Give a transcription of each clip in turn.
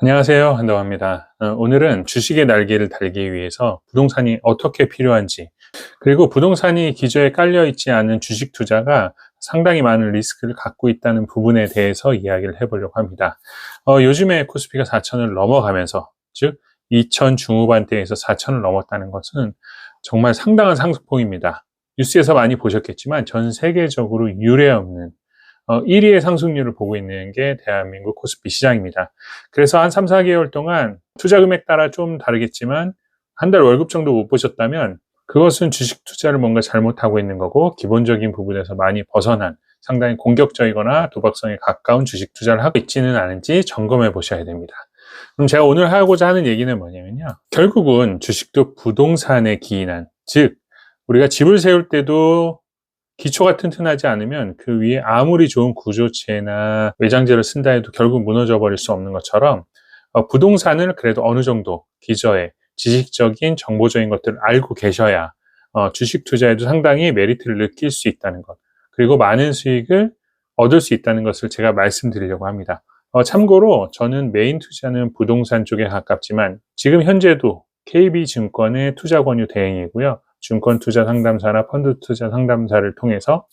안녕하세요. 한동화입니다. 어, 오늘은 주식의 날개를 달기 위해서 부동산이 어떻게 필요한지, 그리고 부동산이 기저에 깔려 있지 않은 주식 투자가 상당히 많은 리스크를 갖고 있다는 부분에 대해서 이야기를 해보려고 합니다. 어, 요즘에 코스피가 4천을 넘어가면서, 즉, 2천 중후반대에서 4천을 넘었다는 것은 정말 상당한 상승폭입니다. 뉴스에서 많이 보셨겠지만 전 세계적으로 유례 없는 어, 1위의 상승률을 보고 있는 게 대한민국 코스피 시장입니다. 그래서 한 3, 4개월 동안 투자 금액 따라 좀 다르겠지만 한 달 월급 정도 못 보셨다면 그것은 주식 투자를 뭔가 잘못하고 있는 거고 기본적인 부분에서 많이 벗어난 상당히 공격적이거나 도박성에 가까운 주식 투자를 하고 있지는 않은지 점검해 보셔야 됩니다. 그럼 제가 오늘 하고자 하는 얘기는 뭐냐면요. 결국은 주식도 부동산에 기인한, 즉, 우리가 집을 세울 때도 기초가 튼튼하지 않으면 그 위에 아무리 좋은 구조체나 외장재를 쓴다 해도 결국 무너져 버릴 수 없는 것처럼 어, 부동산을 그래도 어느 정도 기저에 지식적인 정보적인 것들을 알고 계셔야 어, 주식 투자에도 상당히 메리트를 느낄 수 있다는 것 그리고 많은 수익을 얻을 수 있다는 것을 제가 말씀드리려고 합니다. 어, 참고로 저는 메인 투자는 부동산 쪽에 가깝지만 지금 현재도 KB증권의 투자 권유 대행이고요. 증권 투자 상담사나 펀드 투자 상담사를 통해서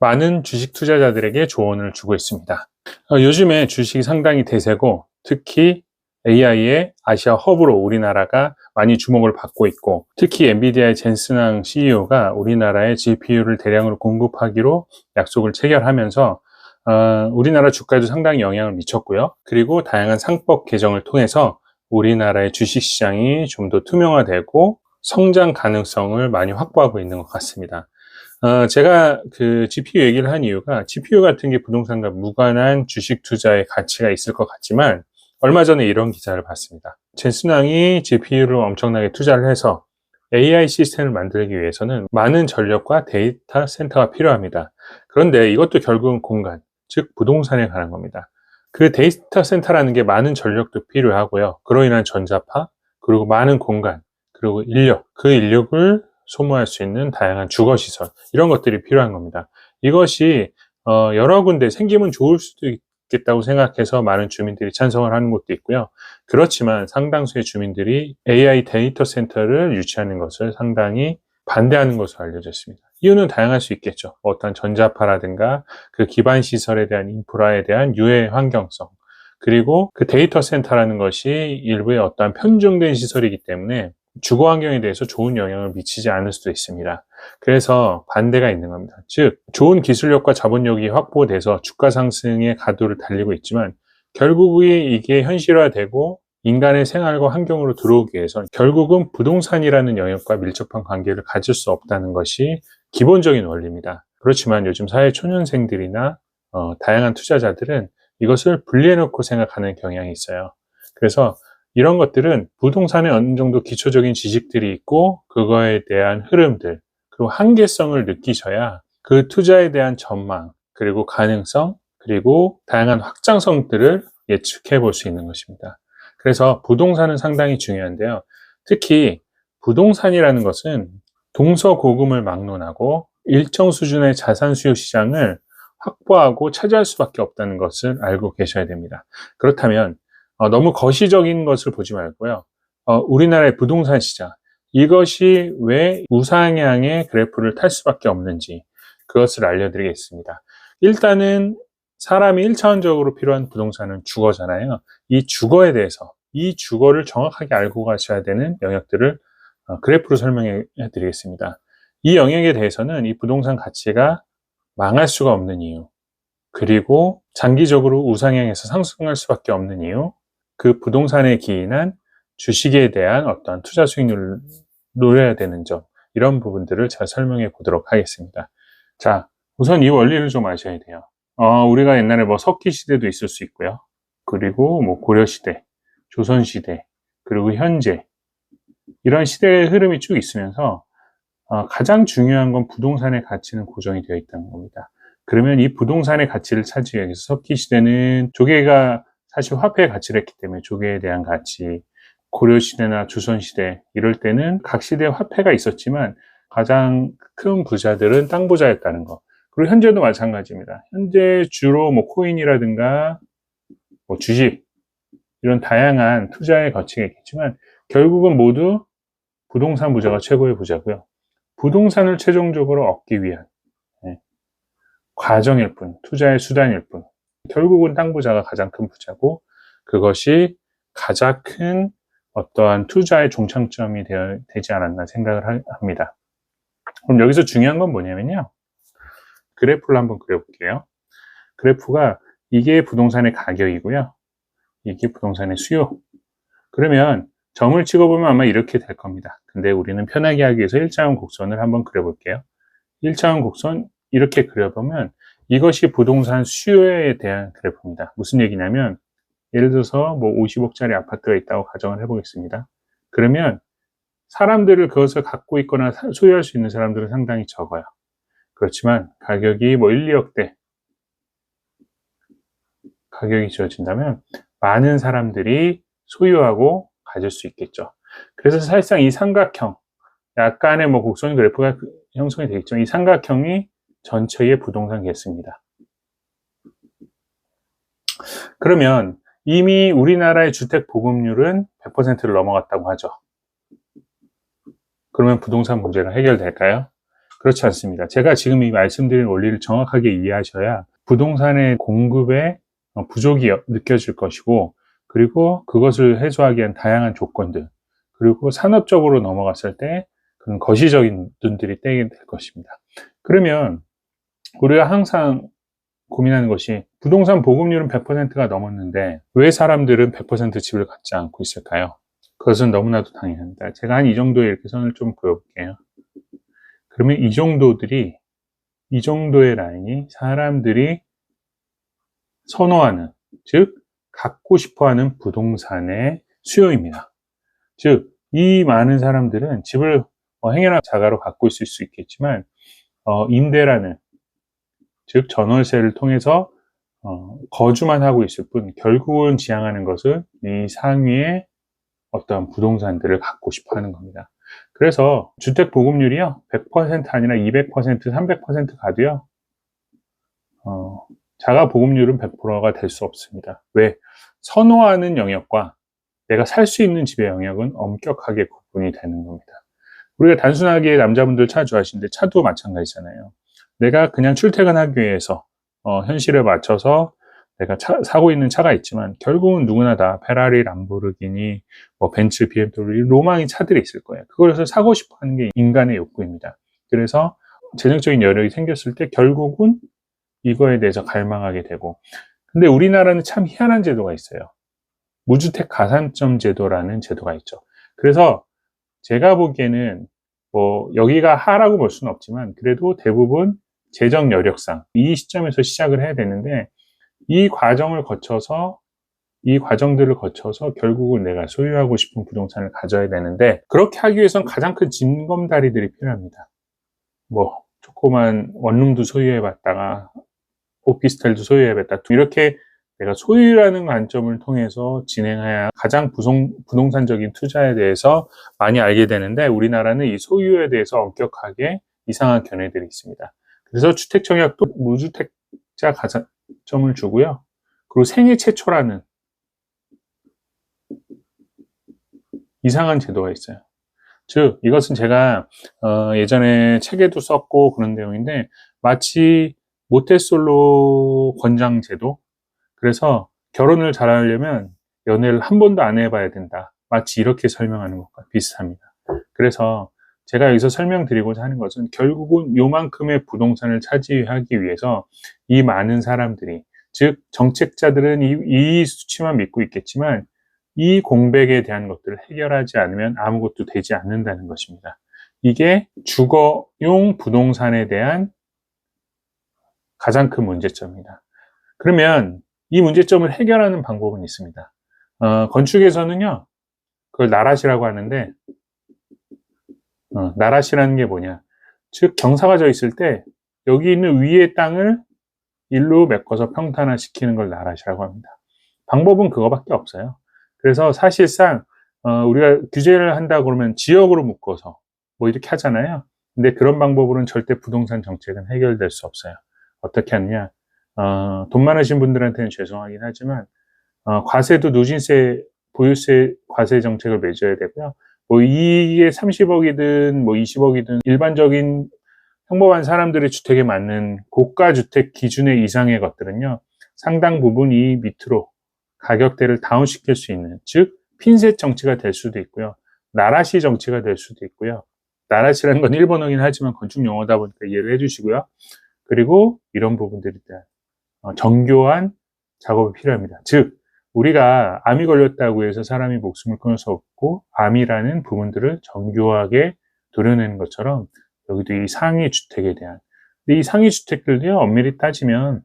많은 주식 투자자들에게 조언을 주고 있습니다. 어, 요즘에 주식이 상당히 대세고 특히 AI의 아시아 허브로 우리나라가 많이 주목을 받고 있고 특히 엔비디아의 젠스낭 CEO가 우리나라에 GPU를 대량으로 공급하기로 약속을 체결하면서 어, 우리나라 주가에도 상당히 영향을 미쳤고요. 그리고 다양한 상법 개정을 통해서 우리나라의 주식시장이 좀 더 투명화되고 성장 가능성을 많이 확보하고 있는 것 같습니다. 어, 제가 그 GPU 얘기를 한 이유가 GPU 같은 게 부동산과 무관한 주식 투자의 가치가 있을 것 같지만 얼마 전에 이런 기사를 봤습니다. 제순항이 GPU를 엄청나게 투자를 해서 AI 시스템을 만들기 위해서는 많은 전력과 데이터 센터가 필요합니다. 그런데 이것도 결국은 공간, 즉 부동산에 관한 겁니다. 그 데이터 센터라는 게 많은 전력도 필요하고요. 그로 인한 전자파, 그리고 많은 공간, 그리고 인력, 그 인력을 소모할 수 있는 다양한 주거시설, 이런 것들이 필요한 겁니다. 이것이 어, 여러 군데 생기면 좋을 수도 있겠다고 생각해서 많은 주민들이 찬성을 하는 곳도 있고요. 그렇지만 상당수의 주민들이 AI 데이터 센터를 유치하는 것을 상당히 반대하는 것으로 알려져 있습니다. 이유는 다양할 수 있겠죠. 어떤 전자파라든가 그 기반 시설에 대한 인프라에 대한 유해 환경성, 그리고 그 데이터 센터라는 것이 일부의 어떠한 편중된 시설이기 때문에 주거 환경에 대해서 좋은 영향을 미치지 않을 수도 있습니다. 그래서 반대가 있는 겁니다. 즉, 좋은 기술력과 자본력이 확보돼서 주가 상승의 가도를 달리고 있지만 결국에 이게 현실화되고 인간의 생활과 환경으로 들어오기 위해서 결국은 부동산이라는 영역과 밀접한 관계를 가질 수 없다는 것이 기본적인 원리입니다. 그렇지만 요즘 사회 초년생들이나 어, 다양한 투자자들은 이것을 분리해놓고 생각하는 경향이 있어요. 그래서 이런 것들은 부동산에 어느 정도 기초적인 지식들이 있고 그거에 대한 흐름들 그리고 한계성을 느끼셔야 그 투자에 대한 전망 그리고 가능성 그리고 다양한 확장성들을 예측해 볼 수 있는 것입니다. 그래서 부동산은 상당히 중요한데요. 특히 부동산이라는 것은 동서고금을 막론하고 일정 수준의 자산 수요 시장을 확보하고 차지할 수밖에 없다는 것을 알고 계셔야 됩니다. 그렇다면 어, 너무 거시적인 것을 보지 말고요. 어, 우리나라의 부동산 시장 이것이 왜 우상향의 그래프를 탈 수밖에 없는지 그것을 알려드리겠습니다. 일단은 사람이 1차원적으로 필요한 부동산은 주거잖아요. 이 주거에 대해서 이 주거를 정확하게 알고 가셔야 되는 영역들을 어, 그래프로 설명해 드리겠습니다. 이 영역에 대해서는 이 부동산 가치가 망할 수가 없는 이유, 그리고 장기적으로 우상향에서 상승할 수밖에 없는 이유, 그 부동산에 기인한 주식에 대한 어떤 투자 수익률을 노려야 되는 점, 이런 부분들을 잘 설명해 보도록 하겠습니다. 자, 우선 이 원리를 좀 아셔야 돼요. 어, 우리가 옛날에 뭐 석기 시대도 있을 수 있고요. 그리고 뭐 고려 시대, 조선 시대, 그리고 현재 이런 시대의 흐름이 쭉 있으면서 어, 가장 중요한 건 부동산의 가치는 고정이 되어 있다는 겁니다. 그러면 이 부동산의 가치를 찾기 위해서 석기 시대는 조개가 사실 화폐의 가치를 했기 때문에 조개에 대한 가치, 고려시대나 조선시대 이럴 때는 각 시대에 화폐가 있었지만 가장 큰 부자들은 땅 부자였다는 거. 그리고 현재도 마찬가지입니다. 현재 주로 뭐 코인이라든가 뭐 주식 이런 다양한 투자의 거치가 있겠지만 결국은 모두 부동산 부자가 최고의 부자고요. 부동산을 최종적으로 얻기 위한 예, 과정일 뿐, 투자의 수단일 뿐. 결국은 땅 부자가 가장 큰 부자고 그것이 가장 큰 어떠한 투자의 종착점이 되어, 되지 않았나 생각을 하, 합니다. 그럼 여기서 중요한 건 뭐냐면요. 그래프를 한번 그려볼게요. 그래프가 이게 부동산의 가격이고요. 이게 부동산의 수요. 그러면 점을 찍어보면 아마 이렇게 될 겁니다. 근데 우리는 편하게 하기 위해서 1차원 곡선을 한번 그려볼게요. 1차원 곡선 이렇게 그려보면 이것이 부동산 수요에 대한 그래프입니다. 무슨 얘기냐면 예를 들어서 뭐 50억짜리 아파트가 있다고 가정을 해보겠습니다. 그러면 사람들을 그것을 갖고 있거나 소유할 수 있는 사람들은 상당히 적어요. 그렇지만 가격이 뭐 1, 2억대 가격이 지어진다면 많은 사람들이 소유하고 가질 수 있겠죠. 그래서 사실상 이 삼각형, 약간의 뭐 곡선 그래프가 형성이 되겠죠. 이 삼각형이 전체의 부동산 개수입니다. 그러면 이미 우리나라의 주택 보급률은 100%를 넘어갔다고 하죠. 그러면 부동산 문제가 해결될까요? 그렇지 않습니다. 제가 지금 이 말씀드린 원리를 정확하게 이해하셔야 부동산의 공급에 부족이 느껴질 것이고 그리고 그것을 해소하기 위한 다양한 조건들 그리고 산업적으로 넘어갔을 때 그런 거시적인 눈들이 떼게 될 것입니다. 그러면 우리가 항상 고민하는 것이 부동산 보급률은 100%가 넘었는데 왜 사람들은 100% 집을 갖지 않고 있을까요? 그것은 너무나도 당연합니다. 제가 한 이 정도의 이렇게 선을 좀 그어볼게요. 그러면 이 정도들이 이 정도의 라인이 사람들이 선호하는 즉 갖고 싶어하는 부동산의 수요입니다. 즉 이 많은 사람들은 집을 어, 행여나 자가로 갖고 있을 수 있겠지만 어, 임대라는 즉 전월세를 통해서 어, 거주만 하고 있을 뿐 결국은 지향하는 것은 이 상위의 어떤 부동산들을 갖고 싶어 하는 겁니다. 그래서 주택 보급률이요 100% 아니라 200% 300% 가도요 어, 자가 보급률은 100%가 될 수 없습니다. 왜? 선호하는 영역과 내가 살 수 있는 집의 영역은 엄격하게 구분이 되는 겁니다. 우리가 단순하게 남자분들 차 좋아하시는데 차도 마찬가지잖아요. 내가 그냥 출퇴근하기 위해서 어, 현실에 맞춰서 내가 차, 사고 있는 차가 있지만 결국은 누구나 다 페라리, 람보르기니, 뭐 벤츠, BMW 로망이 차들이 있을 거예요. 그것을 사고 싶어 하는 게 인간의 욕구입니다. 그래서 재정적인 여력이 생겼을 때 결국은 이거에 대해서 갈망하게 되고 근데 우리나라는 참 희한한 제도가 있어요. 무주택 가산점 제도라는 제도가 있죠. 그래서 제가 보기에는 뭐 여기가 하라고 볼 수는 없지만 그래도 대부분 재정 여력상 이 시점에서 시작을 해야 되는데 이 과정을 거쳐서 이 과정들을 거쳐서 결국은 내가 소유하고 싶은 부동산을 가져야 되는데 그렇게 하기 위해선 가장 큰 징검다리들이 필요합니다. 뭐 조그만 원룸도 소유해 봤다가 오피스텔도 소유해 봤다 이렇게 내가 소유라는 관점을 통해서 진행해야 가장 부동, 부동산적인 투자에 대해서 많이 알게 되는데 우리나라는 이 소유에 대해서 엄격하게 이상한 견해들이 있습니다. 그래서 주택청약도 무주택자 가산점을 주고요. 그리고 생애 최초라는 이상한 제도가 있어요. 즉 이것은 제가 어, 예전에 책에도 썼고 그런 내용인데 마치 모태솔로 권장 제도 그래서 결혼을 잘 하려면 연애를 한 번도 안 해봐야 된다. 마치 이렇게 설명하는 것과 비슷합니다. 그래서 제가 여기서 설명드리고자 하는 것은 결국은 요만큼의 부동산을 차지하기 위해서 이 많은 사람들이 즉 정책자들은 이, 이 수치만 믿고 있겠지만 이 공백에 대한 것들을 해결하지 않으면 아무것도 되지 않는다는 것입니다. 이게 주거용 부동산에 대한 가장 큰 문제점입니다. 그러면 이 문제점을 해결하는 방법은 있습니다. 어, 건축에서는요, 그걸 나라시라고 하는데, 어, 나라시라는 게 뭐냐. 즉, 경사가 져 있을 때, 여기 있는 위의 땅을 일로 메꿔서 평탄화 시키는 걸 나라시라고 합니다. 방법은 그거밖에 없어요. 그래서 사실상, 어, 우리가 규제를 한다 그러면 지역으로 묶어서 뭐 이렇게 하잖아요. 근데 그런 방법으로는 절대 부동산 정책은 해결될 수 없어요. 어떻게 하느냐. 어, 돈 많으신 분들한테는 죄송하긴 하지만 어, 과세도 누진세, 보유세 과세 정책을 맺어야 되고요. 뭐 이게 30억이든 뭐 20억이든 일반적인 평범한 사람들의 주택에 맞는 고가 주택 기준의 이상의 것들은요. 상당 부분 이 밑으로 가격대를 다운시킬 수 있는 즉 핀셋 정치가 될 수도 있고요. 나라시 정치가 될 수도 있고요. 나라시라는 건 일본어긴 하지만 건축 용어다 보니까 이해를 해주시고요. 그리고 이런 부분들에 대한 어, 정교한 작업이 필요합니다. 즉 우리가 암이 걸렸다고 해서 사람이 목숨을 끊을 수 없고 암이라는 부분들을 정교하게 도려내는 것처럼 여기도 이 상위 주택에 대한 근데 이 상위 주택들도요 엄밀히 따지면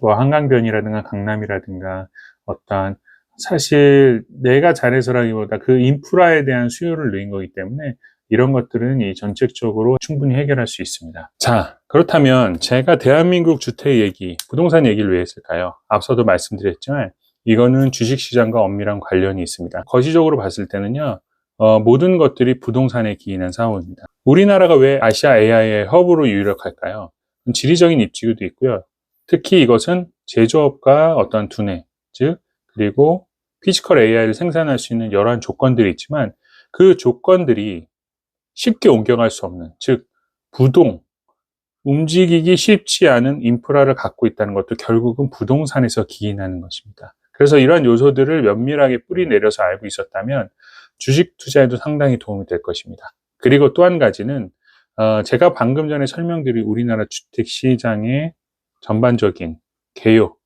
뭐 한강변이라든가 강남이라든가 어떠한 사실 내가 잘해서라기보다 그 인프라에 대한 수요를 늘린 거기 때문에 이런 것들은 이 전책적으로 충분히 해결할 수 있습니다. 자, 그렇다면 제가 대한민국 주택 얘기, 부동산 얘기를 왜 했을까요? 앞서도 말씀드렸지만 이거는 주식시장과 엄밀한 관련이 있습니다. 거시적으로 봤을 때는요, 어, 모든 것들이 부동산에 기인한 사업입니다. 우리나라가 왜 아시아 AI의 허브로 유력할까요? 지리적인 입지도 있고요. 특히 이것은 제조업과 어떤 두뇌, 즉, 그리고 피지컬 AI를 생산할 수 있는 여러한 조건들이 있지만 그 조건들이 쉽게 옮겨갈 수 없는, 즉, 부동, 움직이기 쉽지 않은 인프라를 갖고 있다는 것도 결국은 부동산에서 기인하는 것입니다. 그래서 이러한 요소들을 면밀하게 뿌리 내려서 알고 있었다면 주식 투자에도 상당히 도움이 될 것입니다. 그리고 또 한 가지는 어, 제가 방금 전에 설명드린 우리나라 주택 시장의 전반적인 개요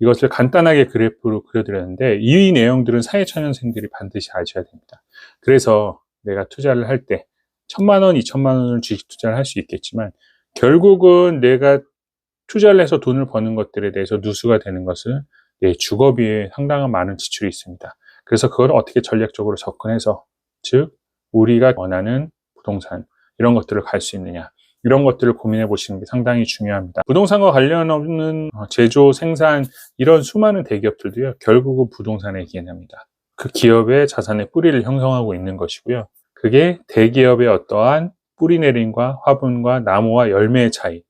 이것을 간단하게 그래프로 그려드렸는데 이 내용들은 사회초년생들이 반드시 아셔야 됩니다. 그래서 내가 투자를 할 때 천만 원, 이천만 원을 주식 투자를 할 수 있겠지만 결국은 내가 투자를 해서 돈을 버는 것들에 대해서 누수가 되는 것을 내 주거비에 상당한 많은 지출이 있습니다. 그래서 그걸 어떻게 전략적으로 접근해서 즉 우리가 원하는 부동산 이런 것들을 갈 수 있느냐 이런 것들을 고민해 보시는 게 상당히 중요합니다. 부동산과 관련 없는 어, 제조, 생산 이런 수많은 대기업들도요 결국은 부동산에 기인합니다. 그 기업의 자산의 뿌리를 형성하고 있는 것이고요. 그게 대기업의 어떠한 뿌리 내림과 화분과 나무와 열매의 차이.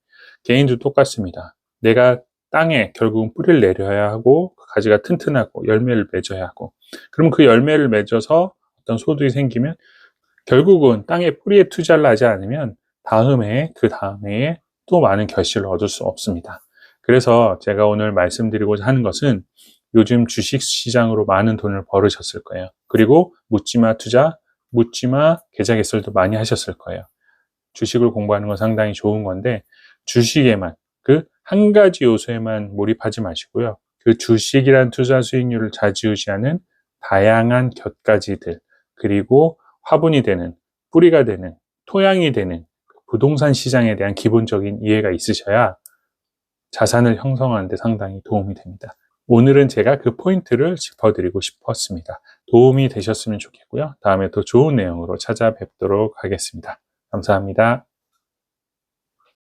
개인도 똑같습니다. 내가 땅에 결국은 뿌리를 내려야 하고 그 가지가 튼튼하고 열매를 맺어야 하고 그럼 그 열매를 맺어서 어떤 소득이 생기면 결국은 땅에 뿌리에 투자를 하지 않으면 다음에 그 다음에 또 많은 결실을 얻을 수 없습니다. 그래서 제가 오늘 말씀드리고자 하는 것은 요즘 주식 시장으로 많은 돈을 벌으셨을 거예요. 그리고 묻지마 투자, 묻지마 계좌 개설도 많이 하셨을 거예요. 주식을 공부하는 건 상당히 좋은 건데 주식에만 그 한 가지 요소에만 몰입하지 마시고요. 그 주식이란 투자 수익률을 좌지우지하는 다양한 곁가지들 그리고 화분이 되는 뿌리가 되는 토양이 되는 부동산 시장에 대한 기본적인 이해가 있으셔야 자산을 형성하는 데 상당히 도움이 됩니다. 오늘은 제가 그 포인트를 짚어드리고 싶었습니다. 도움이 되셨으면 좋겠고요. 다음에 더 좋은 내용으로 찾아뵙도록 하겠습니다. 감사합니다.